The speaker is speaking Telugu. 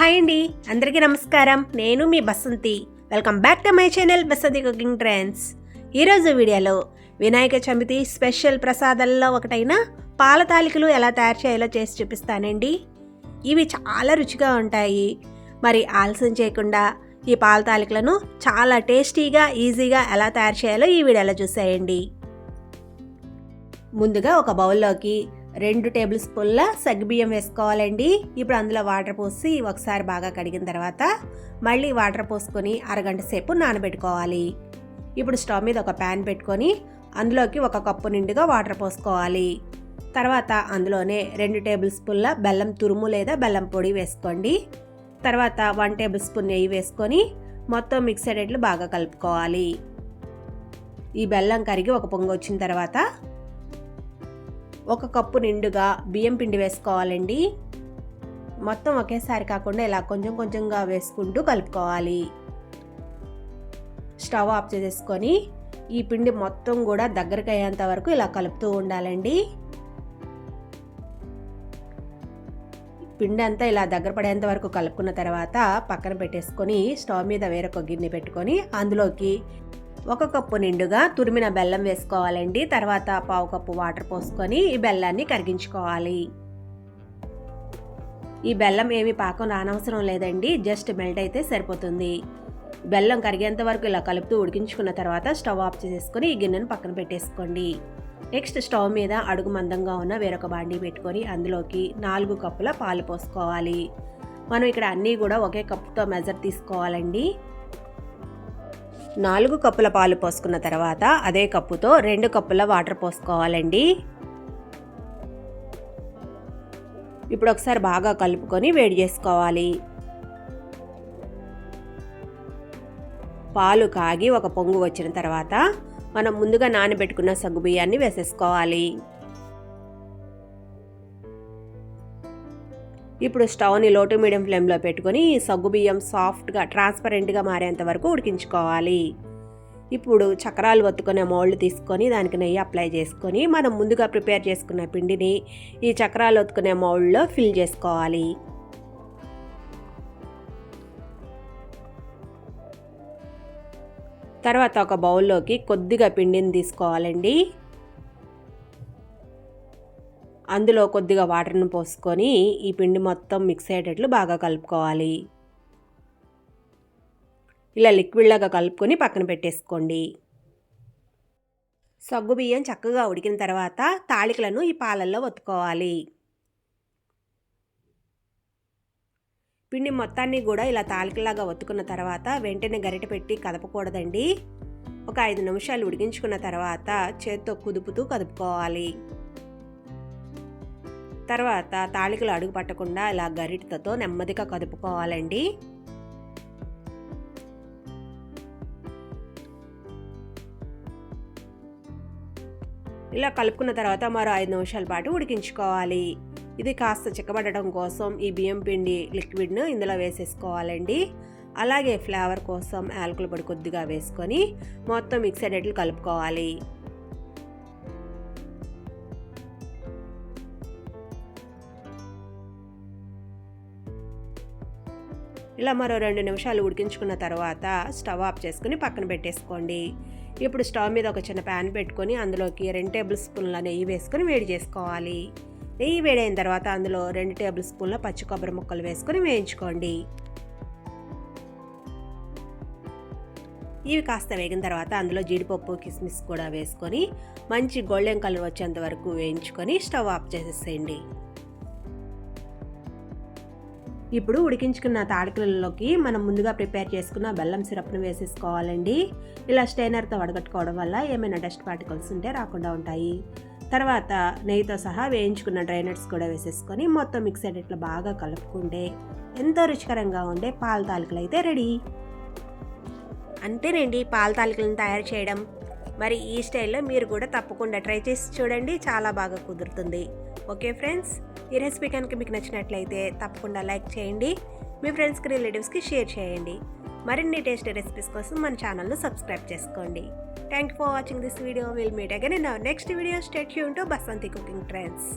హాయ్ అండి. అందరికీ నమస్కారం. నేను మీ Basanti. Welcome back to my channel Basanti cooking trends ఈరోజు వీడియోలో వినాయక చవితి స్పెషల్ ప్రసాదాల్లో ఒకటైన పాల తాలికలు ఎలా తయారు చేయాలో చేసి చూపిస్తానండి. ఇవి చాలా రుచిగా ఉంటాయి. మరి ఆలస్యం చేయకుండా ఈ పాల తాలికలను చాలా టేస్టీగా ఈజీగా ఎలా తయారు చేయాలో ఈ వీడియోలో చూసేయండి. ముందుగా ఒక బౌల్లోకి రెండు టేబుల్ స్పూన్ల సగ్గుబియ్యం వేసుకోవాలండి. ఇప్పుడు అందులో వాటర్ పోసి ఒకసారి బాగా కడిగిన తర్వాత మళ్ళీ వాటర్ పోసుకొని అరగంట సేపు నానబెట్టుకోవాలి. ఇప్పుడు స్టవ్ మీద ఒక ప్యాన్ పెట్టుకొని అందులోకి ఒక కప్పు నిండుగా వాటర్ పోసుకోవాలి. తర్వాత అందులోనే రెండు టేబుల్ స్పూన్ల బెల్లం తురుము లేదా బెల్లం పొడి వేసుకోండి. తర్వాత వన్ టేబుల్ స్పూన్ నెయ్యి వేసుకొని మొత్తం మిక్స్ అయ్యేట్లు బాగా కలుపుకోవాలి. ఈ బెల్లం కరిగి ఒక పొంగు వచ్చిన తర్వాత ఒక కప్పు నిండుగా బియ్యం పిండి వేసుకోవాలండి. మొత్తం ఒకేసారి కాకుండా ఇలా కొంచెం కొంచెంగా వేసుకుంటూ కలుపుకోవాలి. స్టవ్ ఆఫ్ చేసేసుకొని ఈ పిండి మొత్తం కూడా దగ్గరకు అయ్యేంత వరకు ఇలా కలుపుతూ ఉండాలండి. పిండి అంతా ఇలా దగ్గర పడేంత వరకు కలుపుకున్న తర్వాత పక్కన పెట్టేసుకొని స్టవ్ మీద వేరొక గిన్నె పెట్టుకొని అందులోకి ఒక కప్పు నిండుగా తురిమిన బెల్లం వేసుకోవాలండి. తర్వాత పావు కప్పు వాటర్ పోసుకొని ఈ బెల్లాన్ని కరిగించుకోవాలి. ఈ బెల్లం ఏమి పాకం రానవసరం లేదండి. జస్ట్ మెల్ట్ అయితే సరిపోతుంది. బెల్లం కరిగేంత వరకు ఇలా కలుపుతూ ఉడికించుకున్న తర్వాత స్టవ్ ఆఫ్ చేసేసుకొని ఈ గిన్నెను పక్కన పెట్టేసుకోండి. నెక్స్ట్ స్టవ్ మీద అడుగు మందంగా ఉన్న వేరొక బాండీ పెట్టుకొని అందులోకి నాలుగు కప్పుల పాలు పోసుకోవాలి. మనం ఇక్కడ అన్నీ కూడా ఒకే కప్పుతో మెజర్ తీసుకోవాలండి. నాలుగు కప్పుల పాలు పోసుకున్న తర్వాత అదే కప్పుతో రెండు కప్పుల వాటర్ పోసుకోవాలండి. ఇప్పుడు ఒకసారి బాగా కలుపుకొని వేడి చేసుకోవాలి. పాలు కాగి ఒక పొంగు వచ్చిన తర్వాత మనం ముందుగా నానబెట్టుకున్న సగ్గు బియ్యాన్ని వేసేసుకోవాలి. ఇప్పుడు స్టవ్ని లో టు మీడియం ఫ్లేమ్లో పెట్టుకొని సగ్గు బియ్యం సాఫ్ట్గా ట్రాన్స్పరెంట్గా మారేంత వరకు ఉడికించుకోవాలి. ఇప్పుడు చక్రాలు ఒత్తుకునే మౌల్డ్ తీసుకొని దానికి నెయ్యి అప్లై చేసుకొని మనం ముందుగా ప్రిపేర్ చేసుకున్న పిండిని ఈ చక్రాలు ఒత్తుకునే మౌల్డ్లో ఫిల్ చేసుకోవాలి. తర్వాత ఒక బౌల్లోకి కొద్దిగా పిండిని తీసుకోవాలండి. అందులో కొద్దిగా వాటర్ను పోసుకొని ఈ పిండి మొత్తం మిక్స్ అయ్యేటట్లు బాగా కలుపుకోవాలి. ఇలా లిక్విడ్లాగా కలుపుకొని పక్కన పెట్టేసుకోండి. సగ్గు బియ్యం చక్కగా ఉడికిన తర్వాత తాళికలను ఈ పాలల్లో ఒత్తుకోవాలి. పిండి మొత్తాన్ని కూడా ఇలా తాలికలాగా ఒత్తుకున్న తర్వాత వెంటనే గరిట పెట్టి కదపకూడదండి. ఒక ఐదు నిమిషాలు ఉడికించుకున్న తర్వాత చేత్తో కుదుపుతూ కదుపుకోవాలి. తర్వాత తాళికలు అడుగు పట్టకుండా ఇలా గరిటతో నెమ్మదిగా కదుపుకోవాలండి. ఇలా కలుపుకున్న తర్వాత మరో ఐదు నిమిషాల పాటు ఉడికించుకోవాలి. ఇది కాస్త చిక్కబడటం కోసం ఈ బియ్యం పిండి లిక్విడ్ను ఇందులో వేసేసుకోవాలండి. అలాగే ఫ్లేవర్ కోసం యాలకుల పొడి కొద్దిగా వేసుకొని మొత్తం మిక్స్ అయ్యేట్లు కలుపుకోవాలి. ఇలా మరో రెండు నిమిషాలు ఉడికించుకున్న తర్వాత స్టవ్ ఆఫ్ చేసుకుని పక్కన పెట్టేసుకోండి. ఇప్పుడు స్టవ్ మీద ఒక చిన్న ప్యాన్ పెట్టుకొని అందులోకి రెండు టేబుల్ స్పూన్ల నెయ్యి వేసుకొని వేడి చేసుకోవాలి. నెయ్యి వేడైన తర్వాత అందులో రెండు టేబుల్ స్పూన్ల పచ్చి కొబ్బరి ముక్కలు వేసుకొని వేయించుకోండి. ఇవి కాస్త వేగిన తర్వాత అందులో జీడిపప్పు కిస్మిస్ కూడా వేసుకొని మంచి గోల్డెన్ కలర్ వచ్చేంత వరకు వేయించుకొని స్టవ్ ఆఫ్ చేసేసేయండి. ఇప్పుడు ఉడికించుకున్న తాడికలలోకి మనం ముందుగా ప్రిపేర్ చేసుకున్న బెల్లం సిరప్ను వేసేసుకోవాలండి. ఇలా స్టైనర్తో వడగట్టుకోవడం వల్ల ఏమైనా డస్ట్ పార్టికల్స్ ఉంటే రాకుండా ఉంటాయి. తర్వాత నెయ్యితో సహా వేయించుకున్న డ్రై నట్స్ కూడా వేసేసుకొని మొత్తం మిక్స్ ఇట్లా బాగా కలుపుకుంటే ఎంతో రుచికరంగా ఉండే పాల తాలికలు అయితే రెడీ. అంతేనండి పాల తాలికలను తయారు చేయడం. మరి ఈ స్టైల్లో మీరు కూడా తప్పకుండా ట్రై చేసి చూడండి. చాలా బాగా కుదురుతుంది. ఓకే ఫ్రెండ్స్ ఈ రెసిపీ కనుక మీకు నచ్చినట్లయితే తప్పకుండా లైక్ చేయండి మీ ఫ్రెండ్స్కి రిలేటివ్స్కి షేర్ చేయండి. మరిన్ని టేస్టీ రెసిపీస్ కోసం మన ఛానల్ను సబ్స్క్రైబ్ చేసుకోండి. Thank for watching this video. Will meet again in our next video stay Yoon to Basanti cooking trends